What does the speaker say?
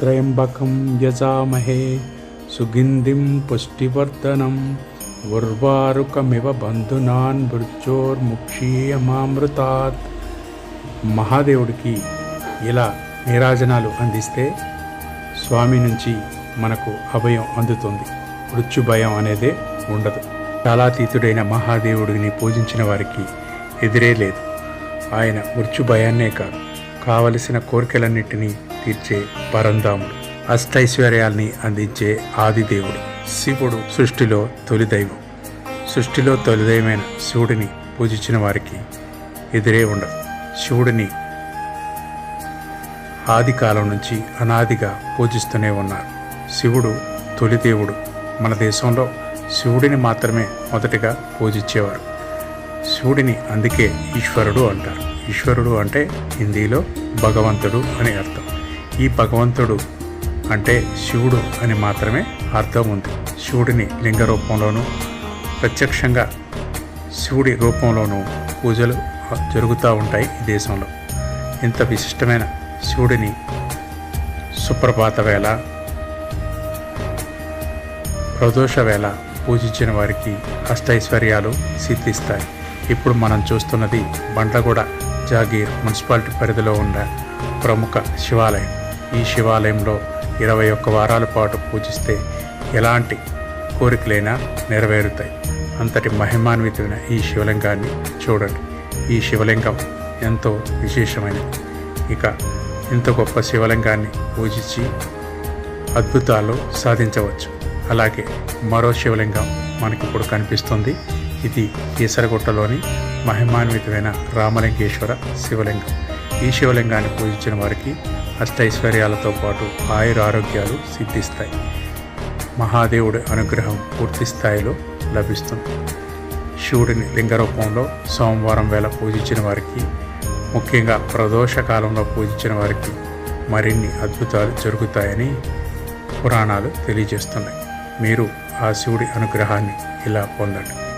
త్రయంబకం యజామహే సుగంధిం పుష్టివర్ధనం ఉర్వారుకమివ బంధునాన్ మృత్యోర్ముక్షీయమామృతాత్ మహాదేవుడికి ఇలా నీరాజనాలు అందిస్తే స్వామి నుంచి మనకు అభయం అందుతుంది. మృత్యు భయం అనేదే ఉండదు. కాలాతీతుడైన మహాదేవుడిని పూజించిన వారికి ఎదురే లేదు. ఆయన మృత్యు భయాన్నే కాదు. కావలసిన కోరికలన్నిటినీ తీర్చే పరంధాముడు అష్టైశ్వర్యాల్ని అందించే ఆదిదేవుడు. శివుడు సృష్టిలో తొలి దైవం. సృష్టిలో తొలి దైవమైన శివుడిని పూజించిన వారికి ఎదురే ఉండదు. శివుడిని ఆది కాలం నుంచి అనాదిగా పూజిస్తూనే ఉన్నారు. శివుడు తొలి దేవుడు. మన దేశంలో శివుడిని మాత్రమే మొదటిగా పూజించేవారు. శివుడిని అందుకే ఈశ్వరుడు అంటారు. ఈశ్వరుడు అంటే హిందీలో భగవంతుడు అని అర్థం. ఈ భగవంతుడు అంటే శివుడు అని మాత్రమే అర్థం ఉంది. శివుడిని లింగ రూపంలోనూ ప్రత్యక్షంగా శివుడి రూపంలోనూ పూజలు జరుగుతూ ఉంటాయి ఈ దేశంలో. ఇంత విశిష్టమైన శివుడిని సుప్రభాత వేళ ప్రదోష వేళ పూజించిన వారికి అష్టైశ్వర్యాలు సిద్ధిస్తాయి. ఇప్పుడు మనం చూస్తున్నది బండ్లగూడ జాగీర్ మున్సిపాలిటీ పరిధిలో ఉన్న ప్రముఖ శివాలయం. ఈ శివాలయంలో ఇరవై ఒక్క వారాల పాటు పూజిస్తే ఎలాంటి కోరికలైనా నెరవేరుతాయి. అంతటి మహిమాన్వితమైన ఈ శివలింగాన్ని చూడండి. ఈ శివలింగం ఎంతో విశేషమైనది. ఇక ఇంత గొప్ప శివలింగాన్ని పూజించి అద్భుతాలు సాధించవచ్చు. అలాగే మరో శివలింగం మనకి ఇప్పుడు కనిపిస్తుంది. ఇది కీసరగుట్టలోని మహిమాన్వితమైన రామలింగేశ్వర శివలింగం. ఈ శివలింగాన్ని పూజించిన వారికి అష్టైశ్వర్యాలతో పాటు ఆయుర ఆరోగ్యాలు సిద్ధిస్తాయి. మహాదేవుడి అనుగ్రహం పూర్తి స్థాయిలో లభిస్తుంది. శివుడిని లింగ రూపంలో సోమవారం వేళ పూజించిన వారికి ముఖ్యంగా ప్రదోష కాలంలో పూజించిన వారికి మరిన్ని అద్భుతాలు జరుగుతాయని పురాణాలు తెలియజేస్తున్నాయి. మీరు ఆ శివుడి అనుగ్రహాన్ని ఇలా పొందండి.